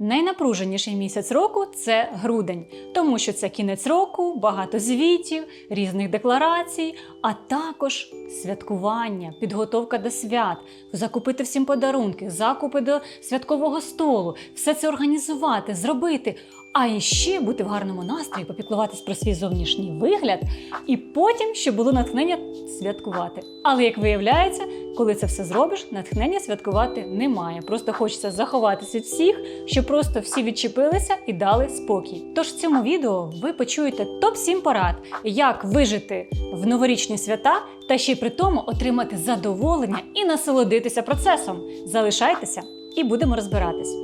Найнапруженіший місяць року це грудень, тому що це кінець року, багато звітів, різних декларацій, а також святкування, підготовка до свят, закупити всім подарунки, закупи до святкового столу, все це організувати, зробити. А іще бути в гарному настрої, попіклуватись про свій зовнішній вигляд, і потім, щоб було натхнення святкувати. Але як виявляється, коли це все зробиш, натхнення святкувати немає. Просто хочеться заховатися від всіх, щоб просто всі відчепилися і дали спокій. Тож в цьому відео ви почуєте топ-7 порад, як вижити в новорічні свята та ще й при тому отримати задоволення і насолодитися процесом. Залишайтеся і будемо розбиратись.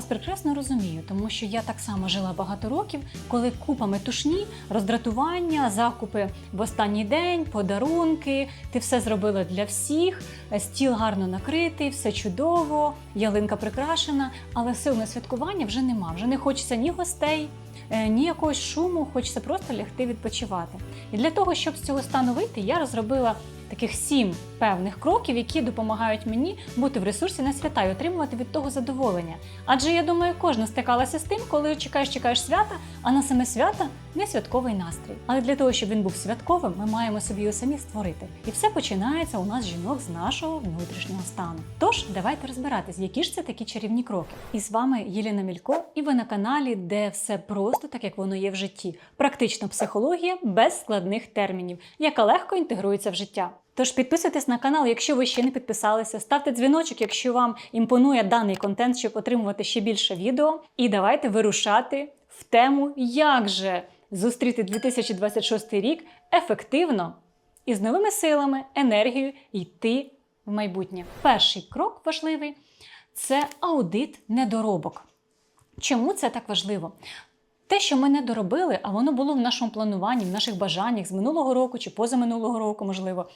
Вас прекрасно розумію, тому що я так само жила багато років, коли купа метушні, роздратування, закупи в останній день, подарунки. Ти все зробила для всіх, стіл гарно накритий, все чудово, ялинка прикрашена, але сил на святкування вже нема. Вже не хочеться ні гостей, е, ні якогось шуму, хочеться просто лягти відпочивати. І для того, щоб з цього стану вийти, я розробила таких сім певних кроків, які допомагають мені бути в ресурсі на свята і отримувати від того задоволення. Адже я думаю, кожна стикалася з тим, коли чекаєш, чекаєш свята, а на саме свята не святковий настрій. Але для того, щоб він був святковим, ми маємо собі його самі створити. І все починається у нас жінок з нашого внутрішнього стану. Тож давайте розбиратись, які ж це такі чарівні кроки. І з вами Єліна Мілько, і ви на каналі, де все просто так, як воно є в житті. Практична психологія без складних термінів, яка легко інтегрується в життя. Тож підписуйтесь на канал, якщо ви ще не підписалися, ставте дзвіночок, якщо вам імпонує даний контент, щоб отримувати ще більше відео. І давайте вирушати в тему, як же зустріти 2026 рік ефективно і з новими силами, енергією йти в майбутнє. Перший крок важливий це аудит недоробок. Чому це так важливо? Те, що ми не доробили, а воно було в нашому плануванні, в наших бажаннях з минулого року чи позаминулого року, можливо,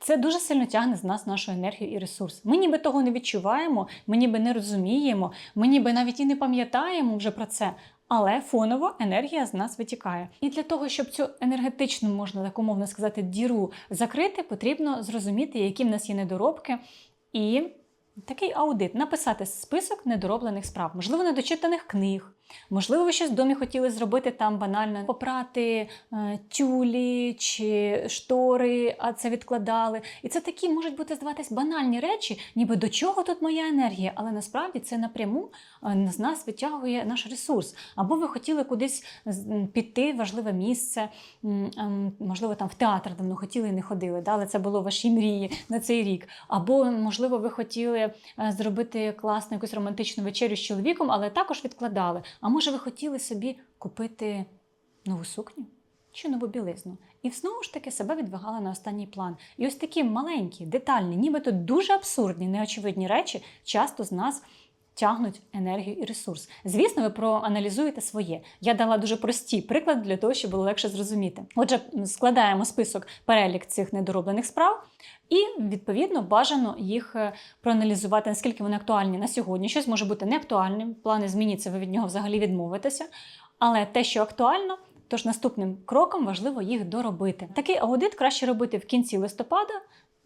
це дуже сильно тягне з нас нашу енергію і ресурс. Ми ніби того не відчуваємо, ми ніби не розуміємо, ми ніби навіть і не пам'ятаємо вже про це. Але фоново енергія з нас витікає. І для того, щоб цю енергетичну, можна так умовно сказати, діру закрити, потрібно зрозуміти, які в нас є недоробки, і такий аудит написати список недороблених справ, можливо, недочитаних книг. Можливо, ви щось в домі хотіли зробити там банально попрати е, тюлі чи штори, а це відкладали. І це такі можуть бути здаватись банальні речі, ніби до чого тут моя енергія, але насправді це напряму е, з нас витягує наш ресурс. Або ви хотіли кудись піти в важливе місце, ем, можливо, там в театр давно хотіли і не ходили, але це було ваші мрії на цей рік. Або, можливо, ви хотіли е, зробити класну якусь романтичну вечерю з чоловіком, але також відкладали. А може, ви хотіли собі купити нову сукню чи нову білизну? І знову ж таки себе відвигали на останній план. І ось такі маленькі, детальні, нібито дуже абсурдні, неочевидні речі часто з нас. Тягнуть енергію і ресурс. Звісно, ви проаналізуєте своє. Я дала дуже прості приклади для того, щоб було легше зрозуміти. Отже, складаємо список перелік цих недороблених справ, і відповідно бажано їх е, проаналізувати, наскільки вони актуальні на сьогодні. Щось може бути неактуальним, плани зміняться, ви від нього взагалі відмовитеся. Але те, що актуально, тож наступним кроком важливо їх доробити. Такий аудит краще робити в кінці листопада,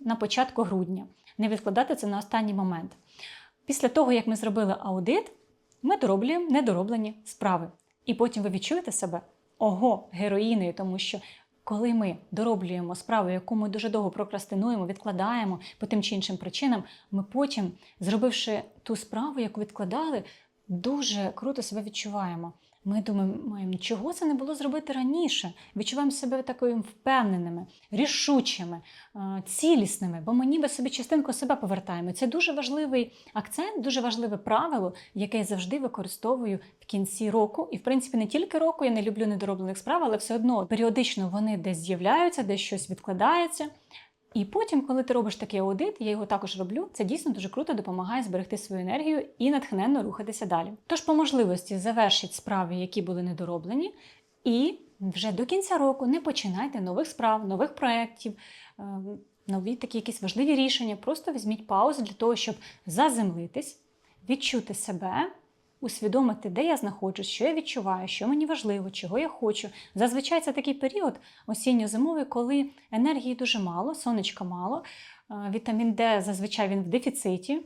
на початку грудня, не відкладати це на останній момент. Після того, як ми зробили аудит, ми дороблюємо недороблені справи. І потім ви відчуєте себе ого, героїною, тому що коли ми дороблюємо справу, яку ми дуже довго прокрастинуємо, відкладаємо по тим чи іншим причинам, ми потім, зробивши ту справу, яку відкладали, дуже круто себе відчуваємо. Ми думаємо, чого це не було зробити раніше. Відчуваємо себе такими впевненими, рішучими, е, цілісними, бо ми ніби собі частинку себе повертаємо. Це дуже важливий акцент, дуже важливе правило, яке я завжди використовую в кінці року. І, в принципі, не тільки року, я не люблю недороблених справ, але все одно періодично вони десь з'являються, десь щось відкладається. І потім, коли ти робиш такий аудит, я його також роблю. Це дійсно дуже круто допомагає зберегти свою енергію і натхненно рухатися далі. Тож, по можливості, завершіть справи, які були недороблені, і вже до кінця року не починайте нових справ, нових проєктів, е, нові такі якісь важливі рішення. Просто візьміть паузу для того, щоб заземлитись, відчути себе усвідомити, де я знаходжусь, що я відчуваю, що мені важливо, чого я хочу. Зазвичай це такий період осінньо-зимовий, коли енергії дуже мало, сонечка мало. е, Вітамін Д зазвичай він в дефіциті.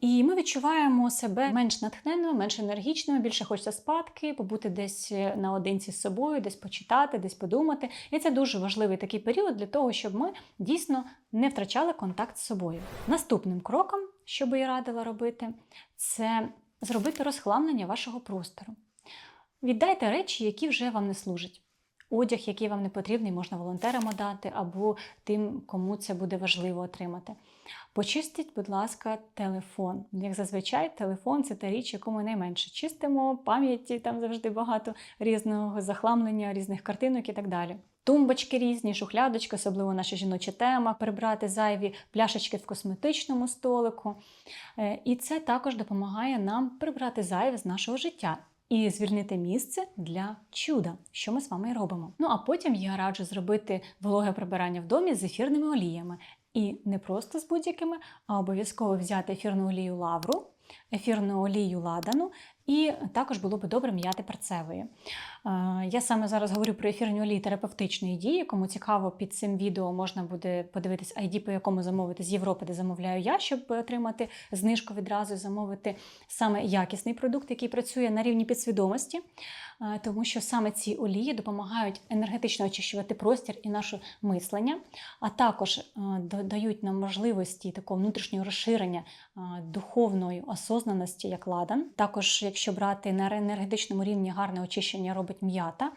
І ми відчуваємо себе менш натхненними, менш енергічними, більше хочеться спадки, побути десь е, наодинці з собою, десь почитати, десь подумати. І це дуже важливий такий період для того, щоб ми дійсно не втрачали контакт з собою. Наступним кроком, що би я радила робити, це зробити розхламлення вашого простору. Віддайте речі, які вже вам не служать. Одяг, який вам не потрібний, можна волонтерам дати або тим, кому це буде важливо отримати. Почистіть, будь ласка, телефон. Як зазвичай, телефон це та річ, яку ми найменше чистимо, пам'яті там завжди багато різного захламлення, різних картинок і так далі. Тумбочки різні, шухлядочки, особливо наша жіноча тема, прибрати зайві пляшечки в косметичному столику. Е, І це також допомагає нам прибрати зайве з нашого життя і звільнити місце для чуда, що ми з вами і робимо. Ну а потім я раджу зробити вологе прибирання в домі з ефірними оліями. І не просто з будь-якими, а обов'язково взяти ефірну олію лавру, ефірну олію ладану, і також було би добре м'яти перцевої. Е, Я саме зараз говорю про ефірні олії терапевтичної дії. Кому цікаво, під цим відео можна буде подивитись ID, по якому замовити з Європи, де замовляю я, щоб отримати знижку відразу замовити саме якісний продукт, який працює на рівні підсвідомості, тому що саме ці олії допомагають енергетично очищувати простір і наше мислення, а також дають додають нам можливості такого внутрішнього розширення е, духовної осознаності, як ладан. Також, якщо брати на енергетичному рівні гарне очищення робить м'ята.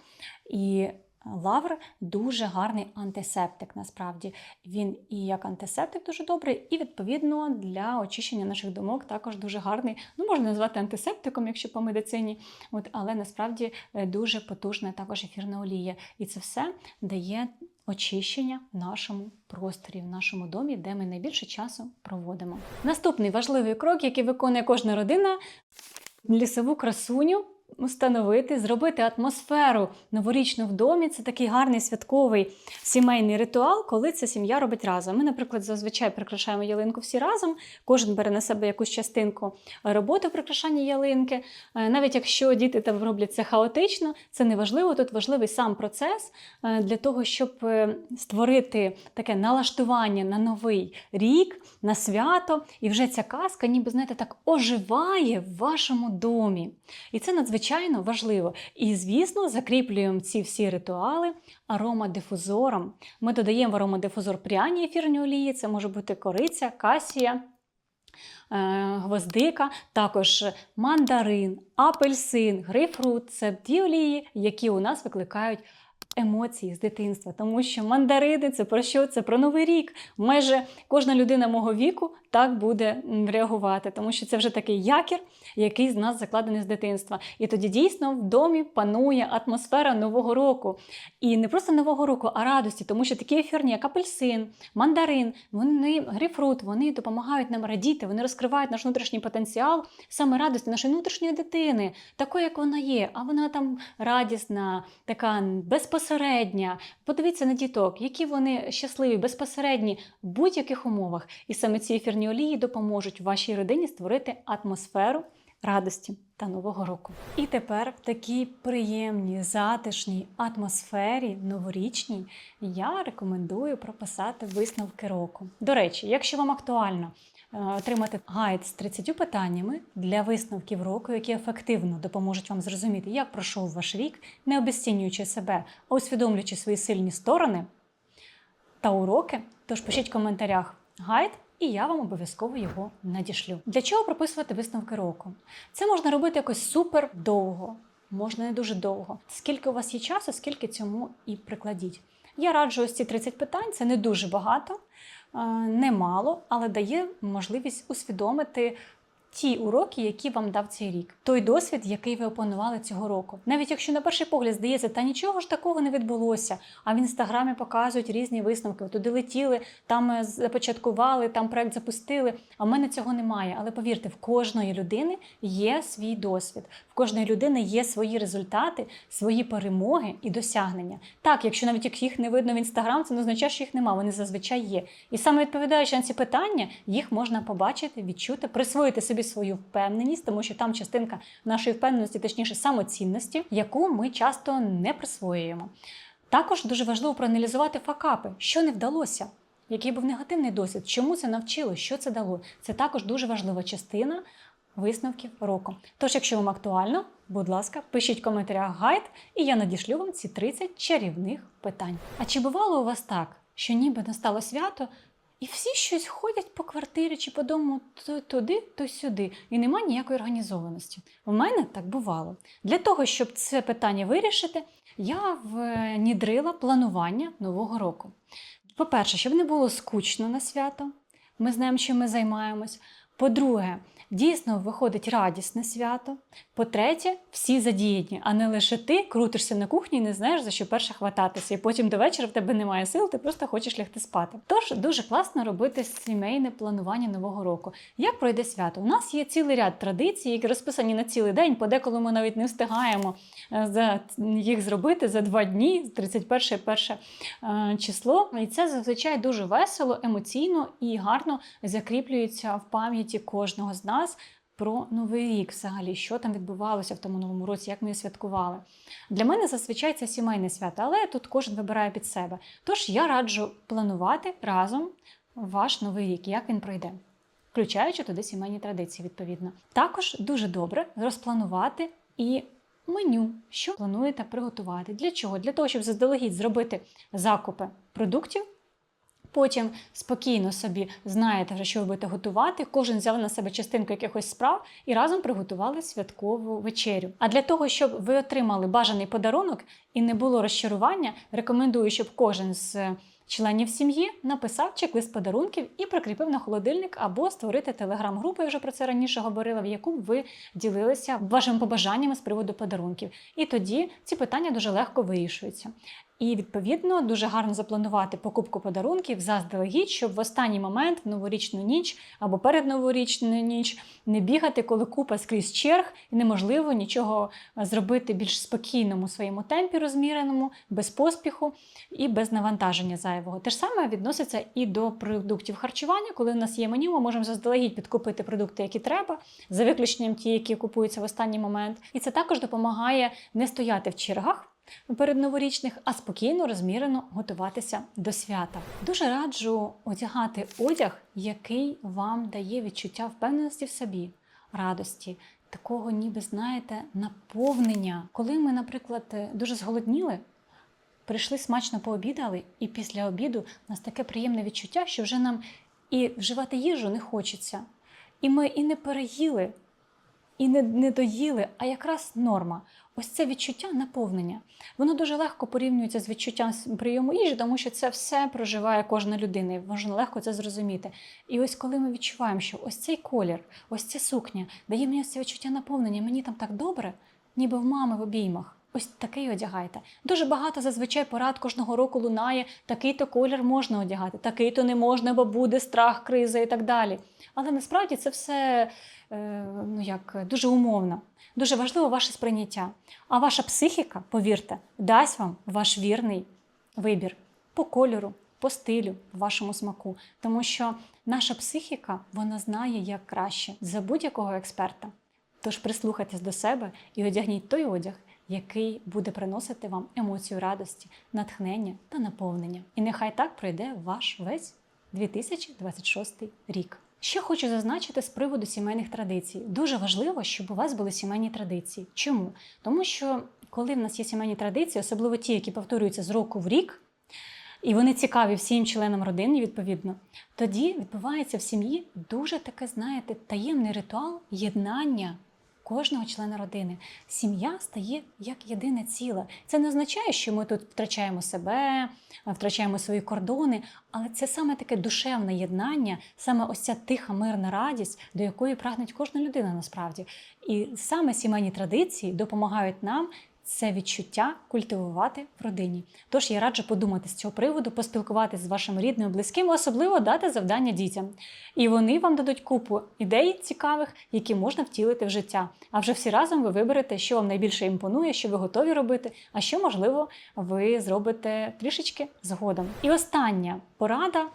І лавр дуже гарний антисептик. Насправді він і як антисептик дуже добрий, і відповідно для очищення наших думок також дуже гарний. Ну можна назвати антисептиком, якщо по медицині. От, але насправді е, дуже потужна також ефірна олія. І це все дає очищення в нашому просторі, в нашому домі, де ми найбільше часу проводимо. Наступний важливий крок, який виконує кожна родина лісову красуню. Установити, зробити атмосферу новорічну в домі. Це такий гарний святковий сімейний ритуал, коли ця сім'я робить разом. Ми, наприклад, зазвичай прикрашаємо ялинку всі разом. Кожен бере на себе якусь частинку роботи в прикрашанні ялинки. Е, Навіть якщо діти там роблять це хаотично, це не важливо. Тут важливий сам процес е, для того, щоб е, створити таке налаштування на новий рік, на свято. І вже ця казка, ніби знаєте, так оживає в вашому домі. І це надзвичайно важливо. І, звісно, закріплюємо ці всі ритуали аромадифузором. Ми додаємо в аромадифузор пряні ефірні олії, це може бути кориця, касія. е, Гвоздика, також мандарин, апельсин, грейпфрут це ті олії, які у нас викликають емоції з дитинства. Тому що мандарини це про що? Це про новий рік. Майже кожна людина мого віку так буде реагувати, тому що це вже такий якір, який з нас закладений з дитинства. І тоді дійсно в домі панує атмосфера нового року. І не просто нового року, а радості, тому що такі ефірні, як апельсин, мандарин, вони грейпфрут, вони допомагають нам радіти, вони розкривають наш внутрішній потенціал саме радості нашої внутрішньої дитини, такої, як вона є. А вона там радісна, така безпосередня. Подивіться на діток, які вони щасливі, безпосередні в будь-яких умовах. І саме ці ефірні олії допоможуть вашій родині створити атмосферу радості та нового року. І тепер в такій приємній, затишній атмосфері новорічній я рекомендую прописати висновки року. До речі, якщо вам актуально отримати гайд з 30 питаннями для висновків року, які ефективно допоможуть вам зрозуміти, як пройшов ваш рік, не обесцінюючи себе, а усвідомлюючи свої сильні сторони та уроки, тож пишіть в коментарях гайд. І я вам обов'язково його надішлю. Для чого прописувати висновки року? Це можна робити якось супер довго, можна не дуже довго. Скільки у вас є часу, скільки цьому і прикладіть. Я раджу ось ці 30 питань, це не дуже багато, е, не мало, але дає можливість усвідомити ті уроки, які вам дав цей рік, той досвід, який ви опанували цього року. Навіть якщо на перший погляд здається, та нічого ж такого не відбулося. А в інстаграмі показують різні висновки. Туди летіли, там е, започаткували, там проект запустили. А в мене цього немає. Але повірте, в кожної людини є свій досвід. В кожної людини є свої результати, свої перемоги і досягнення. Так, якщо навіть їх не видно в інстаграм, це не означає, що їх нема. Вони зазвичай є. І саме відповідаючи на ці питання, їх можна побачити, відчути, присвоїти собі свою впевненість, тому що там частинка нашої впевненості, точніше самоцінності, яку ми часто не присвоюємо. Також дуже важливо проаналізувати факапи, що не вдалося. Який був негативний досвід, чому це навчило, що це дало? Це також дуже важлива частина висновків року. Тож, якщо вам актуально, будь ласка, пишіть в коментарях гайд, і я надішлю вам ці 30 чарівних питань. А чи бувало у вас так, що ніби настало свято, і всі щось ходять по квартирі чи по дому то туди, то сюди, і нема ніякої організованості? У мене так бувало. Для того, щоб це питання вирішити, я внідрила планування нового року. По-перше, щоб не було скучно на свято, ми знаємо, чим ми займаємось. По-друге, дійсно виходить радісне свято. По-третє, всі задіяні, а не лише ти крутишся на кухні і не знаєш, за що перше хвататися. І потім до вечора в тебе немає сил, ти просто хочеш лягти спати. Тож дуже класно робити сімейне планування нового року. Як пройде свято? У нас є цілий ряд традицій, які розписані на цілий день, подеколи ми навіть не встигаємо е, за їх зробити за два дні, 31 перше е, число. І це зазвичай дуже весело, емоційно і гарно закріплюється в пам'яті кожного з нас. Про новий рік, взагалі, що там відбувалося в тому новому році, як ми його святкували. Для мене зазвичай це сімейне свято, але тут кожен вибирає під себе. Тож я раджу планувати разом ваш новий рік, як він пройде, включаючи туди сімейні традиції, відповідно. Також дуже добре розпланувати і меню, що плануєте приготувати. Для чого? Для того, щоб заздалегідь зробити закупи продуктів. Потім спокійно собі знаєте, що ви будете готувати. Кожен взяв на себе частинку якихось справ і разом приготували святкову вечерю. А для того, щоб ви отримали бажаний подарунок і не було розчарування, рекомендую, щоб кожен з членів сім'ї написав чек-лист подарунків і прикріпив на холодильник або створити телеграм-групу, я вже про це раніше говорила, в яку б ви ділилися вашими побажаннями з приводу подарунків. І тоді ці питання дуже легко вирішуються. І відповідно дуже гарно запланувати покупку подарунків заздалегідь, щоб в останній момент, в новорічну ніч або перед новорічну ніч, не бігати, коли купа скрізь черг, і неможливо нічого зробити більш спокійному своєму темпі, розміреному, без поспіху і без навантаження зайвого. Те ж саме відноситься і до продуктів харчування, коли в нас є меню, ми можемо заздалегідь підкупити продукти, які треба, за виключенням ті, які купуються в останній момент. І це також допомагає не стояти в чергах перед новорічних, а спокійно, розмірено готуватися до свята. Дуже раджу одягати одяг, який вам дає відчуття впевненості в собі, радості. Такого, ніби знаєте, наповнення. Коли ми, наприклад, дуже зголодніли, прийшли смачно пообідали, і після обіду у нас таке приємне відчуття, що вже нам і вживати їжу не хочеться. І ми і не переїли, і не, не доїли, а якраз норма. Ось це відчуття наповнення. Воно дуже легко порівнюється з відчуттям прийому їжі, тому що це все проживає кожна людина, і можна легко це зрозуміти. І ось коли ми відчуваємо, що ось цей колір, ось ця сукня дає мені ось це відчуття наповнення, мені там так добре, ніби в мами в обіймах. Ось такий одягайте. Дуже багато зазвичай порад кожного року лунає, такий-то колір можна одягати, такий-то не можна, бо буде страх, криза і так далі. Але насправді це все е, ну як, дуже умовно. Дуже важливо ваше сприйняття. А ваша психіка, повірте, дасть вам ваш вірний вибір по кольору, по стилю, вашому смаку. Тому що наша психіка вона знає як краще за будь-якого експерта. Тож прислухайтесь до себе і одягніть той одяг, який буде приносити вам емоцію радості, натхнення та наповнення. І нехай так пройде ваш весь 2026 рік. Ще хочу зазначити з приводу сімейних традицій. Дуже важливо, щоб у вас були сімейні традиції. Чому? Тому що коли в нас є сімейні традиції, особливо ті, які повторюються з року в рік, і вони цікаві всім членам родини, відповідно, тоді відбувається в сім'ї дуже таке, знаєте, таємний ритуал єднання кожного члена родини. Сім'я стає як єдине ціле. Це не означає, що ми тут втрачаємо себе, втрачаємо свої кордони, але це саме таке душевне єднання, саме ось ця тиха мирна радість, до якої прагне кожна людина насправді. І саме сімейні традиції допомагають нам це відчуття культивувати в родині. Тож я раджу подумати з цього приводу, поспілкуватися з вашими рідними, близькими, особливо дати завдання дітям. І вони вам дадуть купу ідей цікавих, які можна втілити в життя. А вже всі разом ви виберете, що вам найбільше імпонує, що ви готові робити, а що можливо ви зробите трішечки згодом. І остання порада,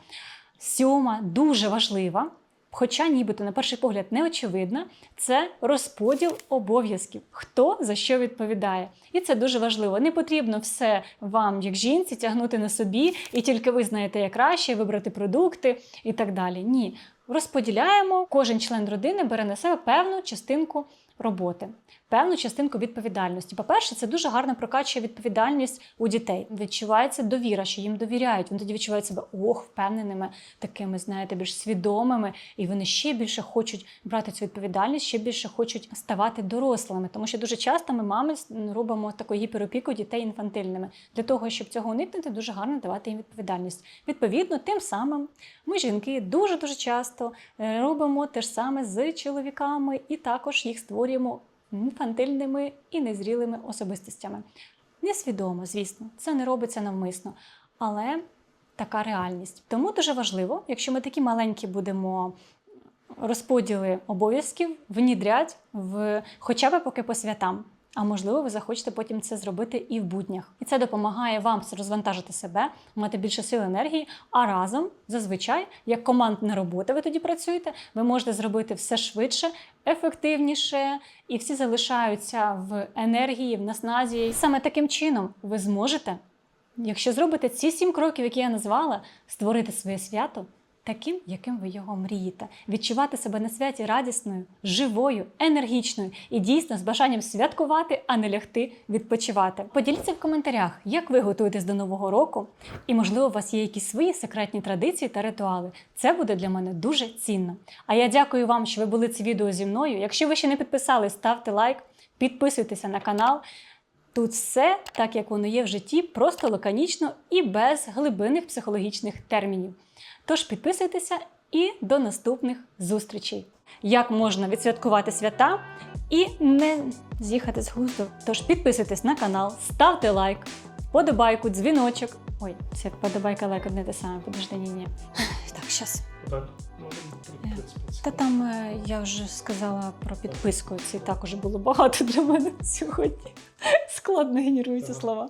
сьома, дуже важлива. Хоча нібито на перший погляд не очевидна, це розподіл обов'язків, хто за що відповідає. І це дуже важливо. Не потрібно все вам, як жінці, тягнути на собі, і тільки ви знаєте, як краще вибрати продукти і так далі. Ні, розподіляємо, кожен член родини бере на себе певну частинку роботи, певну частинку відповідальності. По-перше, це дуже гарно прокачує відповідальність у дітей. Відчувається довіра, що їм довіряють. Вони тоді відчувають себе ох, впевненими, такими, знаєте, більш свідомими, і вони ще більше хочуть брати цю відповідальність, ще більше хочуть ставати дорослими. Тому що дуже часто ми мами робимо таку гіперопіку дітей інфантильними. Для того, щоб цього уникнути, дуже гарно давати їм відповідальність. Відповідно, тим самим ми, жінки, дуже дуже часто е, робимо те ж саме з чоловіками, і також їх створюємо інфантильними і незрілими особистостями. Несвідомо, звісно, це не робиться навмисно, але така реальність. Тому дуже важливо, якщо ми такі маленькі будемо розподіли обов'язків внідрять в хоча б поки по святам. А можливо, ви захочете потім це зробити і в буднях. І це допомагає вам розвантажити себе, мати більше сил енергії. А разом, зазвичай, як командна робота, ви тоді працюєте, ви можете зробити все швидше, ефективніше, і всі залишаються в енергії, в насназі. І саме таким чином ви зможете, якщо зробите ці сім кроків, які я назвала, створити своє свято таким, яким ви його мрієте, відчувати себе на святі радісною, живою, енергічною і дійсно з бажанням святкувати, а не лягти відпочивати. Поділіться в коментарях, як ви готуєтесь до нового року, і можливо, у вас є якісь свої секретні традиції та ритуали. Це буде для мене дуже цінно. А я дякую вам, що ви були це відео зі мною. Якщо ви ще не підписались, ставте лайк, підписуйтеся на канал. Тут все так, як воно є в житті, просто лаконічно і без глибинних психологічних термінів. Тож підписуйтеся і до наступних зустрічей. Як можна відсвяткувати свята і не з'їхати з глузду? Тож підписуйтесь на канал, ставте лайк, вподобайку, дзвіночок. Ой, це вподобайка лайк одне те саме, подожди, ні, ні. Так, щас. Так, можемо. Та там е, я вже сказала про підписку. Це також було багато для мене сьогодні. Складно генеруються слова.